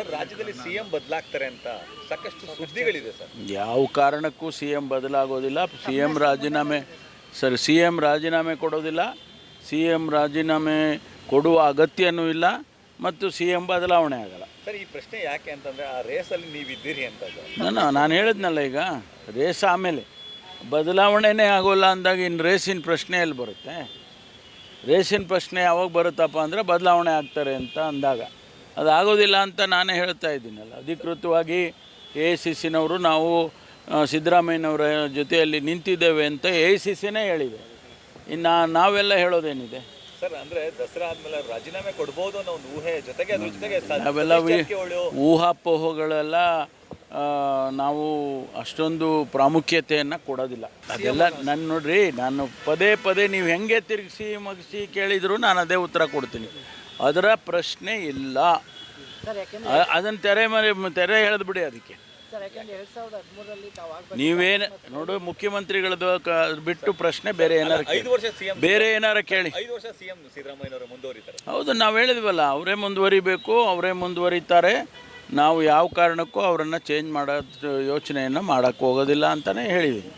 Sir ರಾಜ್ಯದಲ್ಲಿ CM ಬದಲಾಗ್ತಾರೆ ಅಂತ ಸಾಕಷ್ಟು ಸುದ್ದಿಗಳಿದೆ ಸರ್. ಯಾವ ಕಾರಣಕ್ಕೂ ಸಿ ಎಂ ಬದಲಾಗೋದಿಲ್ಲ. ಸಿ ಎಂ ರಾಜೀನಾಮೆ ಸರಿ ಸಿ ಎಂ ರಾಜೀನಾಮೆ ಕೊಡೋದಿಲ್ಲ. ಸಿ ಎಂ ರಾಜೀನಾಮೆ ಕೊಡುವ ಅಗತ್ಯನೂ ಇಲ್ಲ ಮತ್ತು ಸಿ ಎಂ ಬದಲಾವಣೆ ಆಗಲ್ಲ. ಸರ್ ಈ ಪ್ರಶ್ನೆ ಯಾಕೆ ಅಂತಂದ್ರೆ ಆ ರೇಸಲ್ಲಿ ನೀವಿದ್ದೀರಿ ಅಂತ. ನಾನು ನಾನು ಹೇಳಿದ್ನಲ್ಲ ಈಗ ರೇಸ್ ಆಮೇಲೆ. ಬದಲಾವಣೆನೇ ಆಗೋಲ್ಲ ಅಂದಾಗ ಇನ್ನು ರೇಸಿನ ಪ್ರಶ್ನೆ ಎಲ್ಲಿ ಬರುತ್ತೆ? ರೇಸಿನ ಪ್ರಶ್ನೆ ಯಾವಾಗ ಬರುತ್ತಪ್ಪ ಅಂದರೆ ಬದಲಾವಣೆ ಆಗ್ತಾರೆ ಅಂತ ಅಂದಾಗ. ಅದು ಆಗೋದಿಲ್ಲ ಅಂತ ನಾನೇ ಹೇಳ್ತಾ ಇದ್ದೀನಲ್ಲ. ಅಧಿಕೃತವಾಗಿ ಎ ಐ ಸಿ ಸಿನವರು ನಾವು ಸಿದ್ದರಾಮಯ್ಯನವರ ಜೊತೆಯಲ್ಲಿ ನಿಂತಿದ್ದೇವೆ ಅಂತ ಎ ಐ ಸಿ ಸಿನೇ ಹೇಳಿದೆ. ಇನ್ನು ನಾವೆಲ್ಲ ಹೇಳೋದೇನಿದೆ? ಸರ್ ಅಂದರೆ ದಸರಾ ಆದಮೇಲೆ ರಾಜೀನಾಮೆ ಕೊಡ್ಬೋದು ಅನ್ನೋ ಒಂದು ಊಹೆ ಜೊತೆಗೆ ಅದ್ರ ಜೊತೆಗೆ ನಾವೆಲ್ಲ ಊಹಾಪೋಹಗಳೆಲ್ಲ ನಾವು ಅಷ್ಟೊಂದು ಪ್ರಾಮುಖ್ಯತೆಯನ್ನು ಕೊಡೋದಿಲ್ಲ. ಅದೆಲ್ಲ ನಾನು ನೋಡ್ರಿ ನಾನು ಪದೇ ಪದೇ ನೀವು ಹೆಂಗೆ ತಿರುಗಿಸಿ ಮಗಿಸಿ ಕೇಳಿದರೂ ನಾನು ಅದೇ ಉತ್ತರ ಕೊಡ್ತೀನಿ. ಅದರ ಪ್ರಶ್ನೆ ಇಲ್ಲ. ಅದನ್ನ ತೆರೆ ಅದನ್ನು ತೆರೆ ಮರೆ ತೆರೆ ಎಳೆದ್ಬಿಡಿ ಅದಕ್ಕೆ. ನೀವೇನು ನೋಡು ಮುಖ್ಯಮಂತ್ರಿಗಳದ್ದು ಕ- ಬಿಟ್ಟು ಪ್ರಶ್ನೆ ಬೇರೆ ಏನಾರ ಕೇಳಿ. ಐದು ವರ್ಷ ಸಿಎಂ ಬೇರೆ ಏನಾರ ಕೇಳಿ. ಐದು ವರ್ಷ ಸಿಎಂ ಸಿದ್ದರಾಮಯ್ಯನವರು ಮುಂದುವರಿತಾರೆ. ಹೌದು ನಾವು ಹೇಳಿದ್ವಲ್ಲ ಅವರೇ ಮುಂದುವರಿಬೇಕು ಅವರೇ ಮುಂದುವರಿತಾರೆ. ನಾವು ಯಾವ ಕಾರಣಕ್ಕೂ ಅವರನ್ನು ಚೇಂಜ್ ಮಾಡೋ ಯೋಚನೆಯನ್ನು ಮಾಡೋಕ್ಕೆ ಹೋಗೋದಿಲ್ಲ ಅಂತಲೇ ಹೇಳಿದ್ದೀನಿ